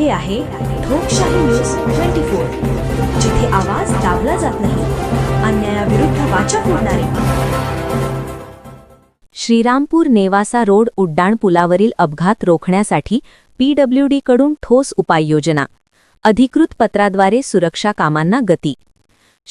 हे आहे लोकशाही न्यूज ट्वेंटी फोर जिथे आवाज दाबला जात नाही अन्यायाविरुद्ध वाचा फोडणारे. श्रीरामपूर नेवासा रोड उड्डाणपुलावरील अपघात रोखण्यासाठी पीडब्ल्यूडीकडून ठोस उपाययोजना अधिकृत पत्राद्वारे सुरक्षा कामांना गती.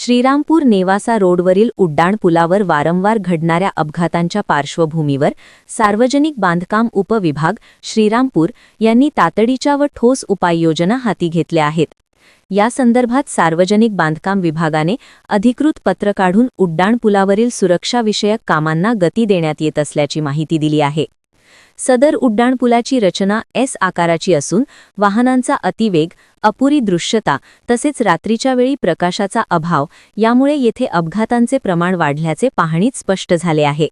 श्रीरामपूर नेवासा रोडवरील उड्डाणपुलावर वारंवार घडणाऱ्या अपघातांच्या पार्श्वभूमीवर सार्वजनिक बांधकाम उपविभाग श्रीरामपूर यांनी तातडीच्या व ठोस उपाययोजना हाती घेतल्या आहेत. या संदर्भात सार्वजनिक बांधकाम विभागाने अधिकृत पत्र काढून उड्डाणपुलावरील सुरक्षाविषयक कामांना गती देण्यात येत असल्याची माहिती दिली आहे. सदर उड्डाणपुलाची रचना एस आकाराची असून वाहनांचा अतिवेग अपुरी दृश्यता तसेच रात्रीच्या वेळी प्रकाशाचा अभाव यामुळे येथे अपघातांचे प्रमाण वाढल्याचे पाहणीत स्पष्ट झाले आहे.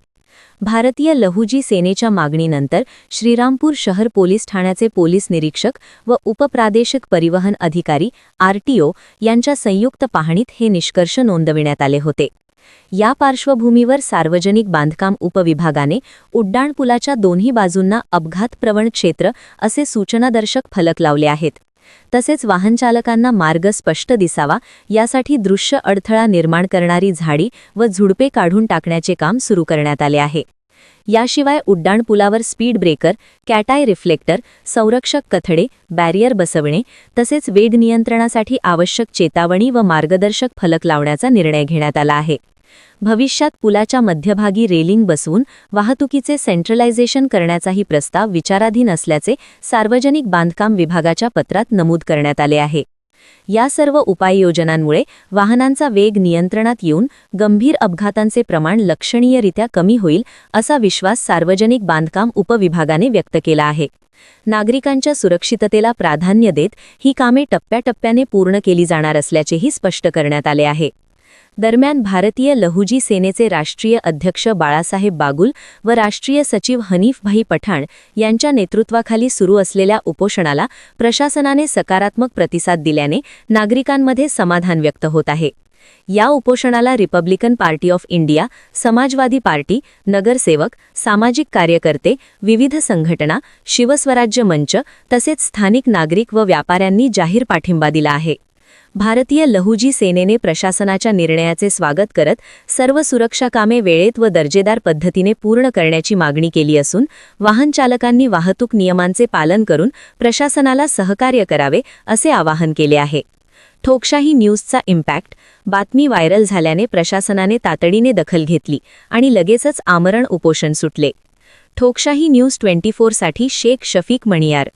भारतीय लहुजी सेनेच्या मागणीनंतर श्रीरामपूर शहर पोलीस ठाण्याचे पोलीस निरीक्षक व उपप्रादेशिक परिवहन अधिकारी आरटीओ यांच्या संयुक्त पाहणीत हे निष्कर्ष नोंदविण्यात आले होते. या पार्श्वभूमीवर सार्वजनिक बांधकाम उपविभागाने उड्डाणपुलाच्या दोन्ही बाजूंना अपघातप्रवण क्षेत्र असे सूचनादर्शक फलक लावले आहेत. तसेच वाहनचालकांना मार्ग स्पष्ट दिसावा यासाठी दृश्य अडथळा निर्माण करणारी झाडी व झुडपे काढून टाकण्याचे काम सुरू करण्यात आले आहे. याशिवाय उड्डाणपुलावर speed breaker cat eye reflector संरक्षक कथडे बॅरियर बसवणे तसेच वेग नियंत्रणासाठी आवश्यक चेतावणी व मार्गदर्शक फलक लावण्याचा निर्णय घेण्यात आला आहे. भविष्यात पुलाच्या मध्यभागी रेलिंग बसवून वाहतुकीचे सेंट्रलायझेशन करण्याचाही प्रस्ताव विचाराधीन असल्याचे सार्वजनिक बांधकाम विभागाच्या पत्रात नमूद करण्यात आले आहे. या सर्व उपाययोजनांमुळे वाहनांचा वेग नियंत्रणात येऊन गंभीर अपघातांचे प्रमाण लक्षणीयरित्या कमी होईल असा विश्वास सार्वजनिक बांधकाम उपविभागाने व्यक्त केला आहे. नागरिकांच्या सुरक्षिततेला प्राधान्य देत ही कामे टप्प्याटप्प्याने पूर्ण केली जाणार असल्याचेही स्पष्ट करण्यात आले आहे. दरम्यान भारतीय लहुजी सेनेचे राष्ट्रीय अध्यक्ष बाळासाहेब बागुल व राष्ट्रीय सचिव हनीफभाई पठाण यांच्या नेतृत्वाखाली सुरू असलेल्या उपोषणाला प्रशासनाने सकारात्मक प्रतिसाद दिल्याने नागरिकांमध्ये समाधान व्यक्त होत आहे. या उपोषणाला Republican Party of India Samajwadi Party नगरसेवक सामाजिक कार्यकर्ते विविध संघटना शिवस्वराज्य मंच तसेच स्थानिक नागरिक व व्यापाऱ्यांनी जाहीर पाठिंबा दिला आहे. भारतीय लहुजी सेनेने प्रशासनाच्या निर्णयाचे स्वागत करत सर्व सुरक्षा कामे वेळेत व दर्जेदार पद्धतीने पूर्ण करण्याची मागणी केली असून वाहनचालकांनी वाहतूक नियमांचे पालन करून प्रशासनाला सहकार्य करावे असे आवाहन केले आहे. ठोकशाही न्यूजचा इम्पॅक्ट बातमी व्हायरल झाल्याने प्रशासनाने तातडीने दखल घेतली आणि लगेचच आमरण उपोषण सुटले. ठोकशाही न्यूज ट्वेंटी फोरसाठी शेख शफीक मणियार